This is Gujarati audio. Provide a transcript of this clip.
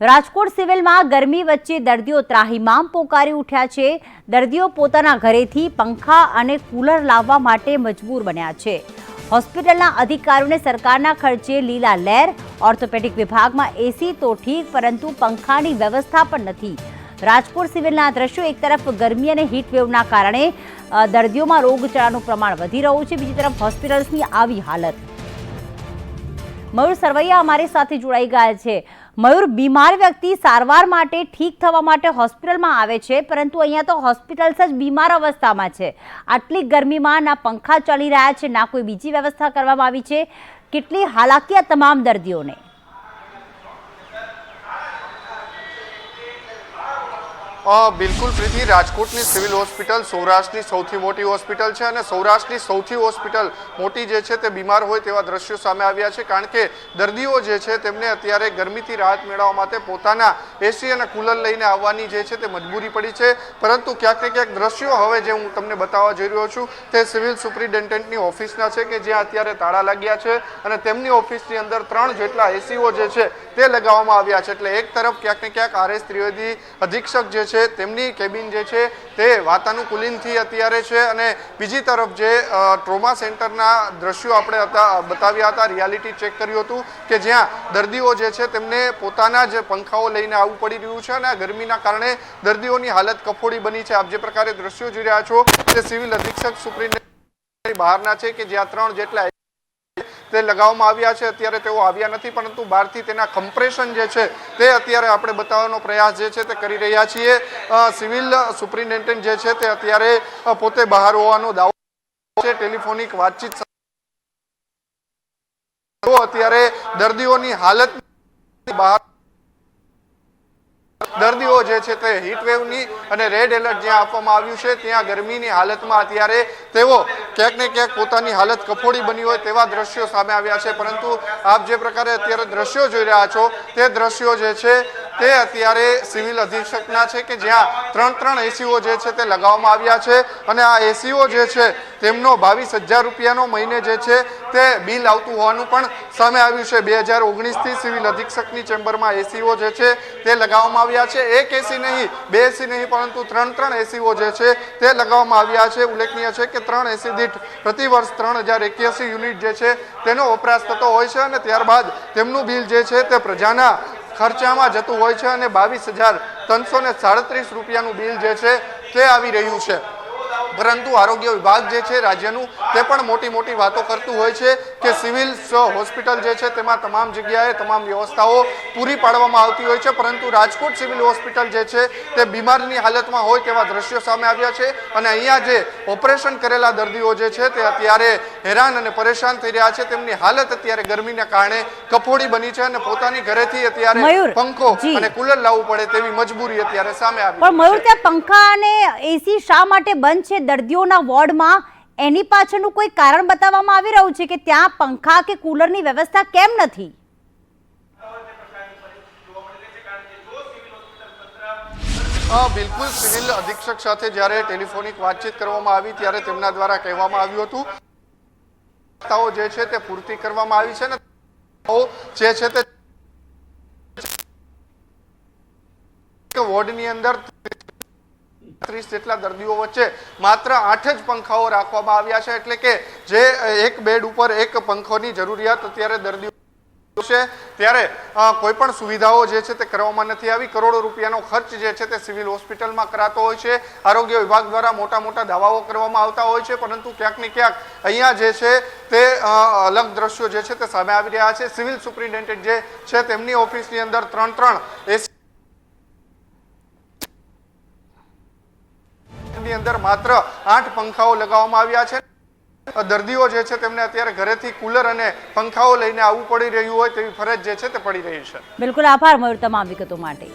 રાજકોટ સિવિલમાં ગરમી વચ્ચે દર્દીઓ ત્રાહિમામ પોકારી ઉઠ્યા છે. દર્દીઓ પોતાના ઘરેથી પંખા અને કુલર લાવવા માટે મજબૂર બન્યા છે. હોસ્પિટલના અધિકારીઓને સરકારના ખર્ચે લીલા લહેર ઓર્થોપેડિક વિભાગમાં એસી તો ઠીક, પરંતુ પંખાની વ્યવસ્થા પણ નથી. રાજકોટ સિવિલના દ્રશ્યો એક તરફ ગરમી અને વેવના કારણે દર્દીઓમાં રોગચાળાનું પ્રમાણ વધી રહ્યું છે. બીજી તરફ હોસ્પિટલ્સની આવી હાલત. મયુર સરવૈયા અમારી સાથે જોડાઈ ગયા છે. મયુર બીમાર વ્યક્તિ સારવાર માટે ઠીક થવા માટે હોસ્પિટલમાં આવે છે, પરંતુ અહીંયા તો હોસ્પિટલ્સ જ બીમાર અવસ્થામાં છે. આટલી ગરમીમાં ના પંખા ચાલી રહ્યા છે, ના કોઈ બીજી વ્યવસ્થા કરવામાં આવી છે. કેટલી હાલાકી આ તમામ દર્દીઓને. બિલકુલ પ્રીતિ, રાજકોટની સિવિલ હોસ્પિટલ સૌરાષ્ટ્રની સૌથી મોટી હોસ્પિટલ છે અને સૌરાષ્ટ્રની સૌથી હોસ્પિટલ મોટી જે છે તે બીમાર હોય તેવા દ્રશ્યો સામે આવ્યા છે. કારણ કે દર્દીઓ જે છે તેમને અત્યારે ગરમીથી રાહત મેળવવા માટે પોતાના એસી અને કુલર લઈને આવવાની જે છે તે મજબૂરી પડી છે. પરંતુ ક્યાંક ને ક્યાંક દ્રશ્યો હવે જે હું તમને બતાવવા જઈ રહ્યો છું તે સિવિલ સુપ્રિન્ટેન્ડન્ટની ઓફિસના છે કે જ્યાં અત્યારે તાળા લાગ્યા છે અને તેમની ઓફિસની અંદર ત્રણ જેટલા એસીઓ જે છે તે લગાવવામાં આવ્યા છે. એટલે એક તરફ ક્યાંક ને ક્યાંક આર એસ ત્રિવેદી અધિક્ષક જે છે, તેમની કેબિન જે છે, તે વાતાનુકૂલિનથી અત્યારે છે અને બીજી તરફ જે ટ્રોમા સેન્ટરના દ્રશ્યો આપણે બતાવ્યા હતા રિયાલિટી ચેક કર્યું હતું કે જ્યાં દર્દીઓ જે છે તેમને પોતાના જ પંખાઓ લઈને આવવું પડી રહ્યું છે અને આ ગરમીના કારણે દર્દીઓની હાલત કફોડી બની છે. આપ જે પ્રકારે દ્રશ્યો જોઈ રહ્યા છો, તે સિવિલ અધિક્ષક સુપ્રિન્ટેન્ડન્ટ બહારના છે કે જ્યાં ત્રણ જેટલા તે લગાવવામાં આવ્યા છે. અત્યારે તેઓ આવ્યા નથી, પરંતુ બહારથી તેના કમ્પ્રેશન જે છે તે અત્યારે આપણે બતાવવાનો પ્રયાસ જે છે તે કરી રહ્યા છીએ. સિવિલ સુપ્રિન્ટેન્ડન્ટ જે છે તે અત્યારે પોતે બહાર હોવાનો દાવો છે. ટેલિફોનિક વાતચીત અત્યારે દર્દીઓની હાલત બહાર દર્દીઓ જે છે તે હીટવેવની અને રેડ એલર્ટ જ્યાં આપવામાં આવ્યું છે, ત્યાં ગરમીની હાલતમાં અત્યારે તેઓ ક્યાંક ને ક્યાંક પોતાની હાલત કફોડી બની હોય તેવા દ્રશ્યો સામે આવ્યા છે. પરંતુ આપ જે પ્રકારે અત્યારે દ્રશ્યો જોઈ રહ્યા છો, તે દ્રશ્યો જે છે તે અત્યારે સિવિલ અધિક્ષકના છે કે જ્યાં ત્રણ ત્રણ એસીઓ જે છે તે લગાવવામાં આવ્યા છે અને આ એસીઓ જે છે તેમનો બાવીસ હજાર રૂપિયાનો મહિને જે છે તે બિલ આવતું હોવાનું પણ સામે આવ્યું છે. બે હજાર ઓગણીસથી સિવિલ અધિક્ષકની ચેમ્બરમાં એસીઓ જે છે તે લગાવવામાં આવ્યા છે. એક એસી નહીં, બે એસી નહીં, પરંતુ ત્રણ ત્રણ એસીઓ જે છે તે લગાવવામાં આવ્યા છે. ઉલ્લેખનીય છે કે ત્રણ એસી દીઠ પ્રતિ વર્ષ ત્રણ હજાર એક્યાસી યુનિટ જે છે તેનો વપરાશ થતો હોય છે અને ત્યારબાદ તેમનું બિલ જે છે તે પ્રજાના ખર્ચામાં જતું હોય છે અને બાવીસ હજાર ત્રણસો ને સાડત્રીસ રૂપિયાનું બિલ જે છે તે આવી રહ્યું છે. પરંતુ આરોગ્ય વિભાગ જે છે રાજ્યનું તે પણ મોટી મોટી વાતો કરતું હોય છે કે સિવિલ હોસ્પિટલ જે છે તેમાં તમામ જગ્યાએ તમામ વ્યવસ્થાઓ પૂરી પાડવામાં આવતી હોય છે પરંતુ રાજકોટ સિવિલ હોસ્પિટલ જે છે તે બીમારની હાલતમાં હોય તેવા દ્રશ્યો સામે આવ્યા છે અને અહીંયા જે ઓપરેશન કરેલા દર્દીઓ જે છે તે અત્યારે હેરાન અને પરેશાન થઈ રહ્યા છે. તેમની હાલત અત્યારે ગરમીના કારણે કફોડી બની છે અને પોતાની ઘરેથી અત્યારે પંખો અને કુલર લાવવું પડે તેવી મજબૂરી અત્યારે સામે આવી પણ મયુર ત્યાં પંખા અને એસી શા માટે બંધ છે? દર્દીઓના વોર્ડમાં એની પાછળનું કોઈ કારણ બતાવવામાં આવી રહ્યું છે કે ત્યાં પંખા કે કુલરની વ્યવસ્થા કેમ નથી? બિલકુલ સિવિલ અધિક્ષક સાથે જ્યારે ટેલિફોનિક વાતચીત કરવામાં આવી ત્યારે તેમના દ્વારા કહેવામાં આવ્યું હતું. જે છે તે પૂર્તિ કરવામાં આવી છે ને જે છે તે વોર્ડની અંદર ત્રીસ જેટલા દર્દીઓ વચ્ચે માત્ર આઠ જ પંખાઓ રાખવામાં આવ્યા છે. એટલે કે જે એક બેડ ઉપર એક પંખોની જરૂરિયાત અત્યારે દર્દીઓ છે. ત્યારે કોઈ પણ સુવિધાઓ જે છે તે કરવામાં નથી આવી. કરોડો રૂપિયાનો ખર્ચ જે છે તે સિવિલ હોસ્પિટલમાં કરાતો હોય છે. આરોગ્ય વિભાગ દ્વારા મોટા મોટા દાવાઓ કરવામાં આવતા હોય છે. પરંતુ ક્યાંક ને ક્યાંક અહીંયા જે છે તે અલગ દ્રશ્યો જે છે તે સામે આવી રહ્યા છે. સિવિલ સુપ્રિન્ટેન્ડન્ટ જે છે તેમની ઓફિસની અંદર ત્રણ ત્રણ એસી ની અંદર માત્ર આઠ પંખાઓ લગાવવામાં આવ્યા છે. દર્દીઓ જે છે તેમને અત્યારે ઘરેથી કુલર અને પંખાઓ લઈને આવવું પડી રહ્યું હોય તેવી ફરજ જે છે તે પડી રહી છે. બિલકુલ આભાર, મયુર, તમામ વિગતો માટે.